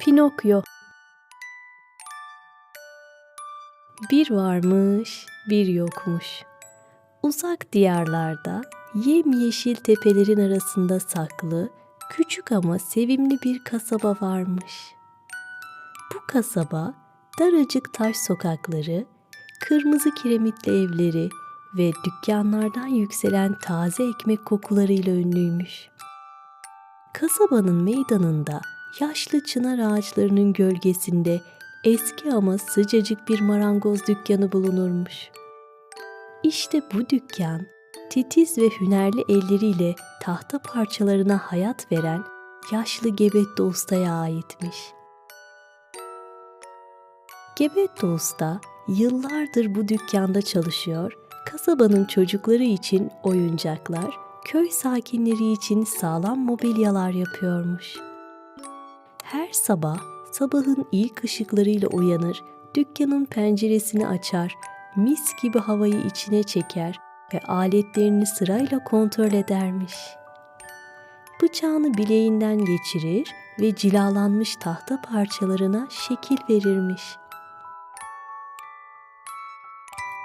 Pinokyo Bir varmış, bir yokmuş. Uzak diyarlarda, yemyeşil tepelerin arasında saklı, küçük ama sevimli bir kasaba varmış. Bu kasaba, daracık taş sokakları, kırmızı kiremitli evleri ve dükkanlardan yükselen taze ekmek kokularıyla ünlüymüş. Kasabanın meydanında yaşlı çınar ağaçlarının gölgesinde eski ama sıcacık bir marangoz dükkanı bulunurmuş. İşte bu dükkan titiz ve hünerli elleriyle tahta parçalarına hayat veren yaşlı Gebetto Usta'ya aitmiş. Gebetto Usta yıllardır bu dükkanda çalışıyor, kasabanın çocukları için oyuncaklar, köy sakinleri için sağlam mobilyalar yapıyormuş. Her sabah sabahın ilk ışıklarıyla uyanır, dükkanın penceresini açar, mis gibi havayı içine çeker ve aletlerini sırayla kontrol edermiş. Bıçağını bileğinden geçirir ve cilalanmış tahta parçalarına şekil verirmiş.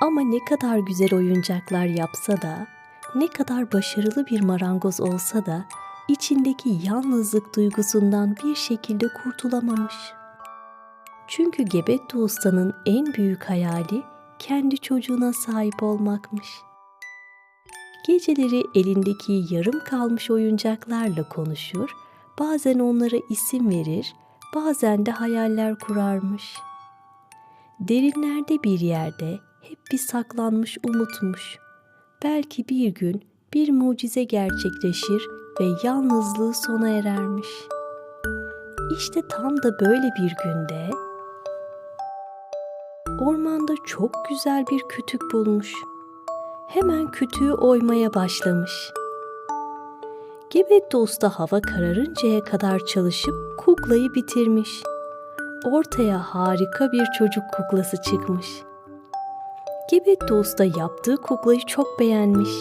Ama ne kadar güzel oyuncaklar yapsa da, ne kadar başarılı bir marangoz olsa da içindeki yalnızlık duygusundan bir şekilde kurtulamamış. Çünkü Gebetto Usta'nın en büyük hayali kendi çocuğuna sahip olmakmış. Geceleri elindeki yarım kalmış oyuncaklarla konuşur, bazen onlara isim verir, bazen de hayaller kurarmış. Derinlerde bir yerde hep bir saklanmış umutmuş. Belki bir gün bir mucize gerçekleşir ve yalnızlığı sona erermiş. İşte tam da böyle bir günde ormanda çok güzel bir kütük bulmuş. Hemen kütüğü oymaya başlamış. Gebetto Usta hava kararıncaya kadar çalışıp kuklayı bitirmiş. Ortaya harika bir çocuk kuklası çıkmış. Gebetto Usta yaptığı kuklayı çok beğenmiş.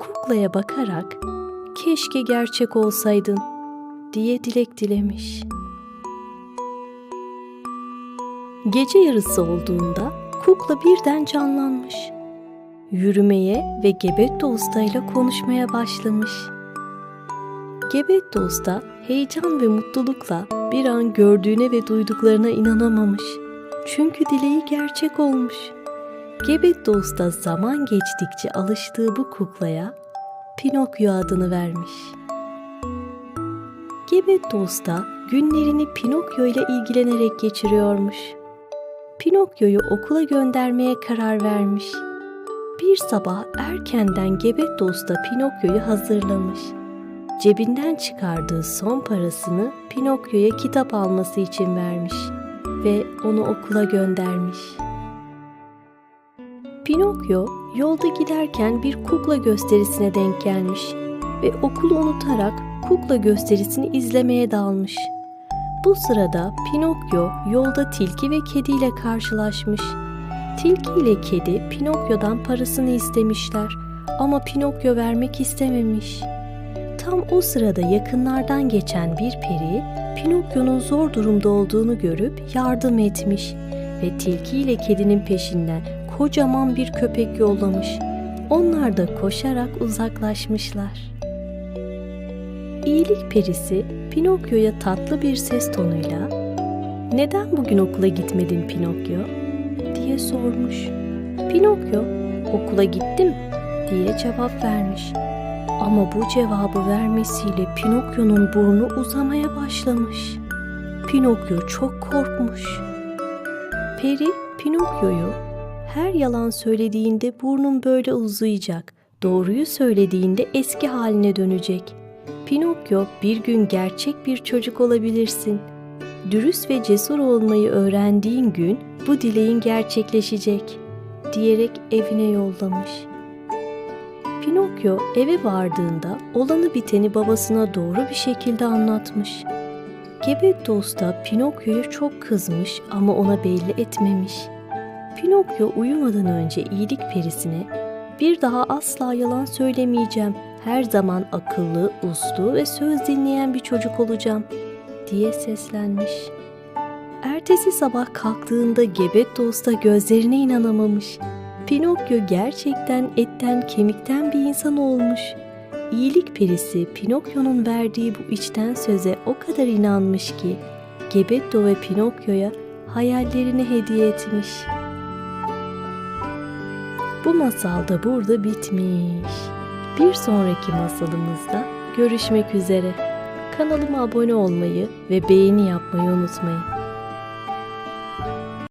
Kuklaya bakarak keşke gerçek olsaydın diye dilek dilemiş. Gece yarısı olduğunda kukla birden canlanmış. Yürümeye ve Gebetto Usta ile konuşmaya başlamış. Gebetto Usta heyecan ve mutlulukla bir an gördüğüne ve duyduklarına inanamamış. Çünkü dileği gerçek olmuş. Gebetto Usta zaman geçtikçe alıştığı bu kuklaya Pinokyo adını vermiş. Gebetto Usta günlerini Pinokyo ile ilgilenerek geçiriyormuş. Pinokyo'yu okula göndermeye karar vermiş. Bir sabah erkenden Gebetto Usta Pinokyo'yu hazırlamış. Cebinden çıkardığı son parasını Pinokyo'ya kitap alması için vermiş ve onu okula göndermiş. Pinokyo yolda giderken bir kukla gösterisine denk gelmiş ve okulu unutarak kukla gösterisini izlemeye dalmış. Bu sırada Pinokyo yolda tilki ve kediyle karşılaşmış. Tilki ile kedi Pinokyo'dan parasını istemişler ama Pinokyo vermek istememiş. Tam o sırada yakınlardan geçen bir peri Pinokyo'nun zor durumda olduğunu görüp yardım etmiş ve tilki ile kedinin peşinden kocaman bir köpek yollamış. Onlar da koşarak uzaklaşmışlar. İyilik perisi Pinokyo'ya tatlı bir ses tonuyla "Neden bugün okula gitmedin Pinokyo?" diye sormuş. Pinokyo "Okula gittim." diye cevap vermiş. Ama bu cevabı vermesiyle Pinokyo'nun burnu uzamaya başlamış. Pinokyo çok korkmuş. Peri Pinokyo'yu her yalan söylediğinde burnun böyle uzayacak, doğruyu söylediğinde eski haline dönecek. Pinokyo bir gün gerçek bir çocuk olabilirsin. Dürüst ve cesur olmayı öğrendiğin gün bu dileğin gerçekleşecek diyerek evine yollamış. Pinokyo eve vardığında olanı biteni babasına doğru bir şekilde anlatmış. Gebetto Usta Pinokyo'ya çok kızmış ama ona belli etmemiş. Pinokyo uyumadan önce iyilik perisine bir daha asla yalan söylemeyeceğim. Her zaman akıllı, uslu ve söz dinleyen bir çocuk olacağım diye seslenmiş. Ertesi sabah kalktığında Gebetto Usta gözlerine inanamamış. Pinokyo gerçekten etten kemikten bir insan olmuş. İyilik perisi Pinokyo'nun verdiği bu içten söze o kadar inanmış ki Gebetto ve Pinokyo'ya hayallerini hediye etmiş. Bu masal da burada bitmiş. Bir sonraki masalımızda görüşmek üzere. Kanalıma abone olmayı ve beğeni yapmayı unutmayın.